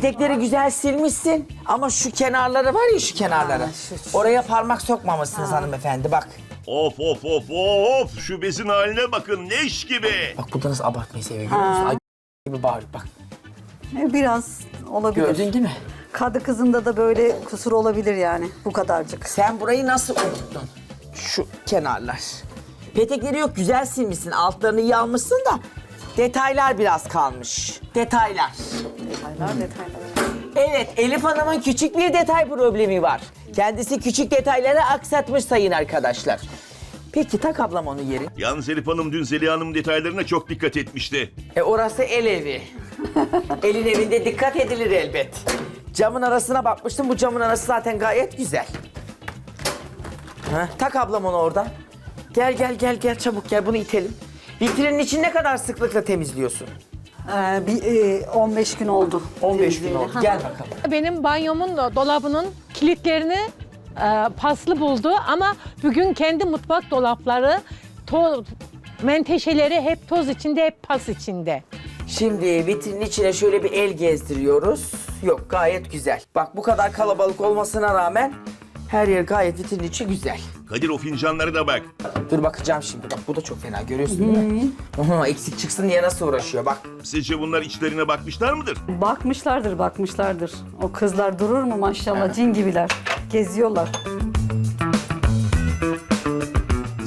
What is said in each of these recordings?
Petekleri güzel silmişsin ama şu kenarları var ya şu kenarları. Ha, şu- şu- Oraya parmak sokmamışsınız hanımefendi bak. Of of of of şu bezin haline bakın leş gibi. Bak burada nasıl abartmayı seviyor görüyor musun? Ay gibi bağırıyor bak. E, Biraz olabilir. Gördün değil mi? Kadı kızında da böyle kusur olabilir yani bu kadarcık. Sen burayı nasıl unuttun? Şu kenarlar. Petekleri yok güzel silmişsin. Altlarını iyi almışsın da detaylar biraz kalmış. Detaylar. Detaylar detaylar. Evet Elif Hanım'ın küçük bir detay problemi var. Kendisi küçük detayları aksatmış sayın arkadaşlar. Peki tak ablam onu yeri. Yalnız Elif Hanım dün Zeliha Hanım detaylarına çok dikkat etmişti. E orası el evi. Elin evinde dikkat edilir elbet. Camın arasına bakmıştım. Bu camın arası zaten gayet güzel. Ha, tak ablam onu orada. Gel gel gel gel çabuk gel bunu itelim. Vitrinin için ne kadar sıklıkla temizliyorsun? Ee, bir, e, 15 gün oldu. 15 gün temizleyeli. oldu. Gel bakalım. Benim banyomun da dolabının kilitlerini e, paslı buldu ama bugün kendi mutfak dolapları toz menteşeleri hep toz içinde hep pas içinde. Şimdi vitrinin içine şöyle bir el gezdiriyoruz. Yok gayet güzel. Bak bu kadar kalabalık olmasına rağmen her yer gayet vitrinin içi güzel. Kadir o fincanlara da bak. Dur bakacağım şimdi. Bak bu da çok fena görüyorsun değil mi? Aha, eksik çıksın diye nasıl uğraşıyor bak. Sizce bunlar içlerine bakmışlar mıdır? Bakmışlardır bakmışlardır. O kızlar durur mu maşallah cin gibiler. Geziyorlar.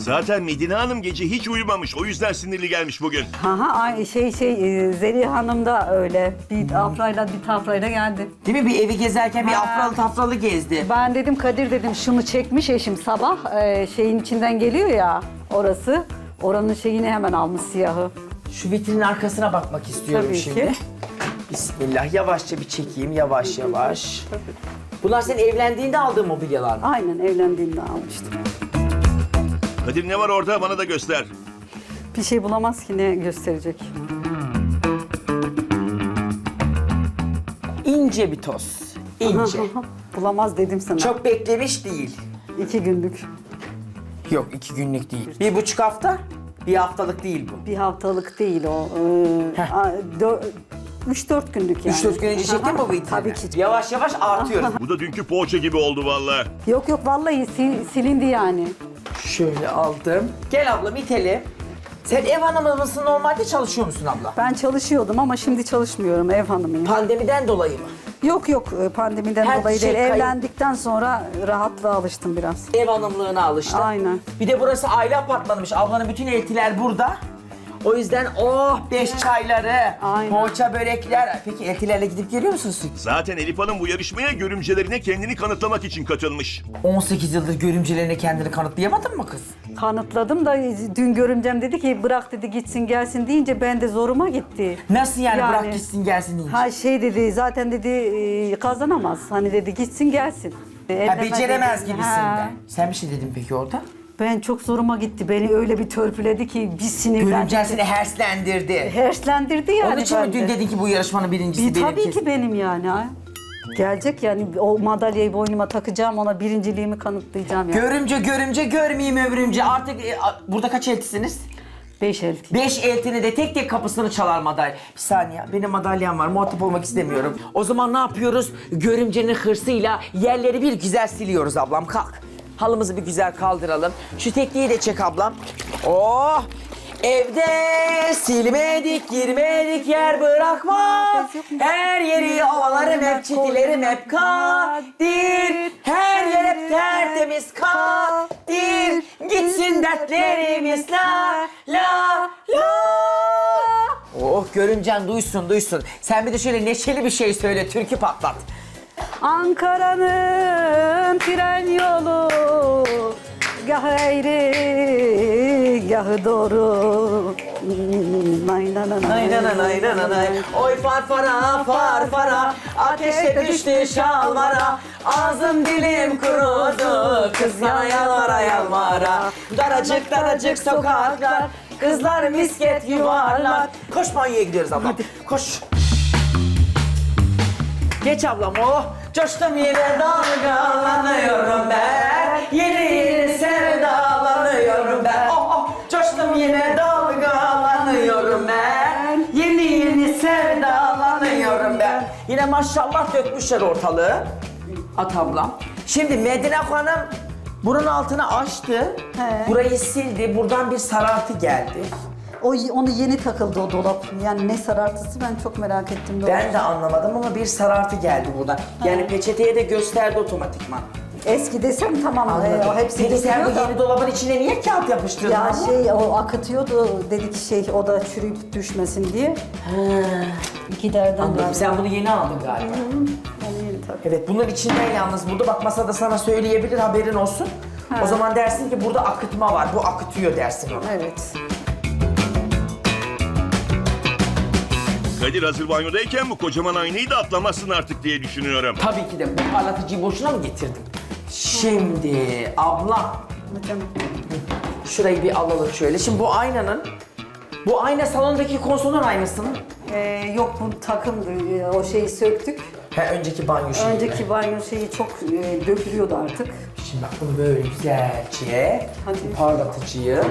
Zaten Medine Hanım gece hiç uyumamış. O yüzden sinirli gelmiş bugün. Haha ay- şey şey e, Zeliha Hanım da öyle. Bir afrayla bir tafrayla geldi. Değil mi? Bir evi gezerken bir Ha. afralı tafralı gezdi. Ben dedim Kadir dedim şunu çekmiş eşim sabah e, şeyin içinden geliyor ya orası. Oranın şeyini hemen almış siyahı. Şu vitrinin arkasına bakmak istiyorum Tabii şimdi. ki. Bismillah. Yavaşça bir çekeyim. Yavaş yavaş. Bunlar senin evlendiğinde aldığın mobilyalar mı? Aynen evlendiğimde almıştım. Kadir ne var orada bana da göster. Bir şey bulamaz ki ne gösterecek. İnce bir toz. İnce. Bulamaz dedim sana. Çok beklemiş değil. İki günlük. Yok iki günlük değil. Bir buçuk hafta. Bir haftalık değil bu. Bir haftalık değil o. Ee, Heh. a- dö- Üç dört günlük yani. Üç dört gün önce çektin mi bu vitrini? Tabii ki. Yavaş yavaş artıyoruz. Bu da dünkü poğaça gibi oldu vallahi. Yok yok vallahi sil- silindi yani. Şöyle aldım. Gel ablam itelim. Sen ev hanımı mısın normalde çalışıyor musun abla? Ben çalışıyordum ama şimdi çalışmıyorum ev hanımıyım. Pandemiden dolayı mı? Yok yok e, pandemiden Her dolayı şey değil. kayıp. Evlendikten sonra rahatlığa alıştım biraz. Ev hanımlığına alıştın. Aynen. Bir de burası aile apartmanıymış. Ablanın bütün eltiler burada. O yüzden oh beş çayları, Aynen. poğaça börekler. Peki eltilerle gidip geliyor musunuz? Zaten Elif Hanım bu yarışmaya görümcelerine kendini kanıtlamak için katılmış. 18 yıldır görümcelerine kendini kanıtlayamadın mı kız? Kanıtladım da dün görümcem dedi ki bırak dedi gitsin gelsin deyince ben de zoruma gitti. Nasıl yani, Yani- bırak gitsin gelsin deyince? Ha şey dedi zaten dedi e, kazanamaz. Hani dedi gitsin gelsin. Ha, beceremez dedi. gibisin Ha. de. Sen bir şey dedin peki orada? Ben çok zoruma gitti. Beni öyle bir törpüledi ki bir sinirlendim. Görümcen seni herslendirdi. Herslendirdi yani. Onun için mi bende. dün dedin ki bu yarışmanın birincisi Bir, benim tabii ki benim yani. Gelecek yani o madalyayı boynuma takacağım ona birinciliğimi kanıtlayacağım yani. Görümce görümce görmeyeyim ömrümce. Artık e, a- burada kaç eltisiniz? Beş elti. Beş eltini de tek tek kapısını çalar madalya. Bir saniye benim madalyam var muhatap olmak istemiyorum. O zaman ne yapıyoruz? Görümcenin hırsıyla yerleri bir güzel siliyoruz ablam kalk. Halımızı bir güzel kaldıralım. Şu tekliği de çek ablam. Oh! Evde silmedik, girmedik yer bırakma. Her yeri ovalarım hep, çitilerim hep kadir. Her yer hep tertemiz kadir. Gitsin dertlerimiz la la la. Oh görümcen duysun duysun. Sen bir de şöyle neşeli bir şey söyle, türkü patlat. Ankara'nın tren yolu Gah eğri, gahı doğru. Nay nay nay. Oy farfara farfara Ateşte düştü şalvara. Ağzım dilim kurudu Kız yana yalvara. Yalvara Daracık daracık sokaklar Kızlar misket yuvarlar. Koş banyoya gidiyoruz abla. Koş. Geç ablam oh Coştum yine dalgalanıyorum ben Yeni yeni sevdalanıyorum ben Oh oh Coştum yine dalgalanıyorum ben Yeni yeni sevdalanıyorum ben Yine maşallah dökmüşler ortalığı. At ablam. Şimdi Medine Hanım bunun altını açtı. He. Burayı sildi. Buradan bir sarartı geldi. O onu yeni takıldı o dolap. Yani ne sarartısı ben çok merak ettim. Ben de anlamadım ama bir sarartı geldi buradan. Yani peçeteye de gösterdi otomatikman. Eski desem tamam. Anladım. E, o hepsi Peki sen bu dökülüyor da- yeni dolabın içine niye kağıt yapıştırdın Ya abla? şey o akıtıyordu dedik şey o da çürüyüp düşmesin diye. İki derden Anladım. Sen bunu yeni aldın galiba. Yani yeni tabii. Evet bunun içinden yalnız burada bak masada sana söyleyebilir haberin olsun. O zaman dersin ki burada akıtma var. Bu akıtıyor dersin ona. Evet. Kadir hazır banyodayken bu kocaman aynayı da atlamazsın artık diye düşünüyorum. Tabii ki de bu parlatıcıyı boşuna mı getirdim? Şimdi abla şurayı bir alalım şöyle. Şimdi bu aynanın bu ayna salondaki konsolun aynası mı? e, yok bu takım e, o şeyi söktük. He önceki banyo şeyi. Önceki banyo şeyi çok e, dökülüyordu artık. Şimdi bak bunu böyle güzelce Hadi. parlatıcıyı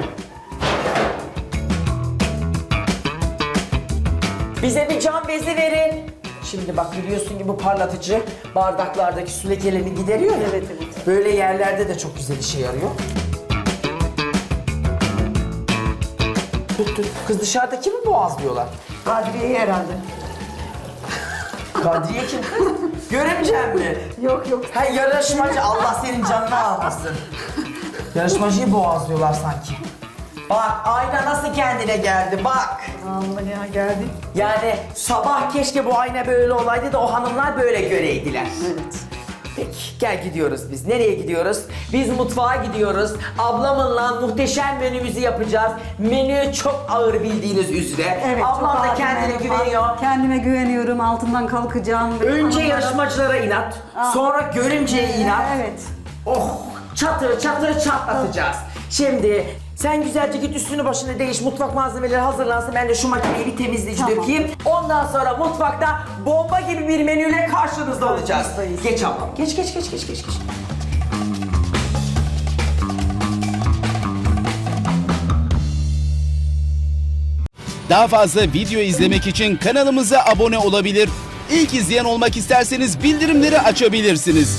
Bize bir cam bezi verin. Şimdi bak biliyorsun ki bu parlatıcı bardaklardaki su lekelerini gideriyor ya. Evet, evet. Böyle yerlerde de çok güzel işe yarıyor. Tut tut. Kız dışarıda kimi boğazlıyorlar? Kadriye'yi herhalde. Kadriye kim? Göremeyeceğim mi? Yok yok. Ha yarışmacı Allah senin canını almasın. Yarışmacıyı boğazlıyorlar sanki. Bak ayna nasıl kendine geldi bak. Allah ya geldi. Yani sabah keşke bu ayna böyle olaydı da o hanımlar böyle göreydiler. Evet. Peki gel gidiyoruz biz. Nereye gidiyoruz? Biz mutfağa gidiyoruz. Ablamınla muhteşem menümüzü yapacağız. Menü çok ağır bildiğiniz üzere. Evet, Ablam çok da ağır kendine bir- güveniyor. Kendime güveniyorum. Altından kalkacağım. Önce Hanımlara- yarışmacılara inat, sonra görümceye inat. Evet. Oh çatır çatır çatlatacağız. Şimdi sen güzelce git üstünü başını değiş, mutfak malzemeleri hazırlansın. Ben de şu makineyi bir temizleyici Tamam. dökeyim. Ondan sonra mutfakta bomba gibi bir menüyle karşınızda olacağız. Karşınızdayız. Geç ablam. Geç geç geç geç geç geç. Daha fazla video izlemek için kanalımıza abone olabilir. İlk izleyen olmak isterseniz bildirimleri açabilirsiniz.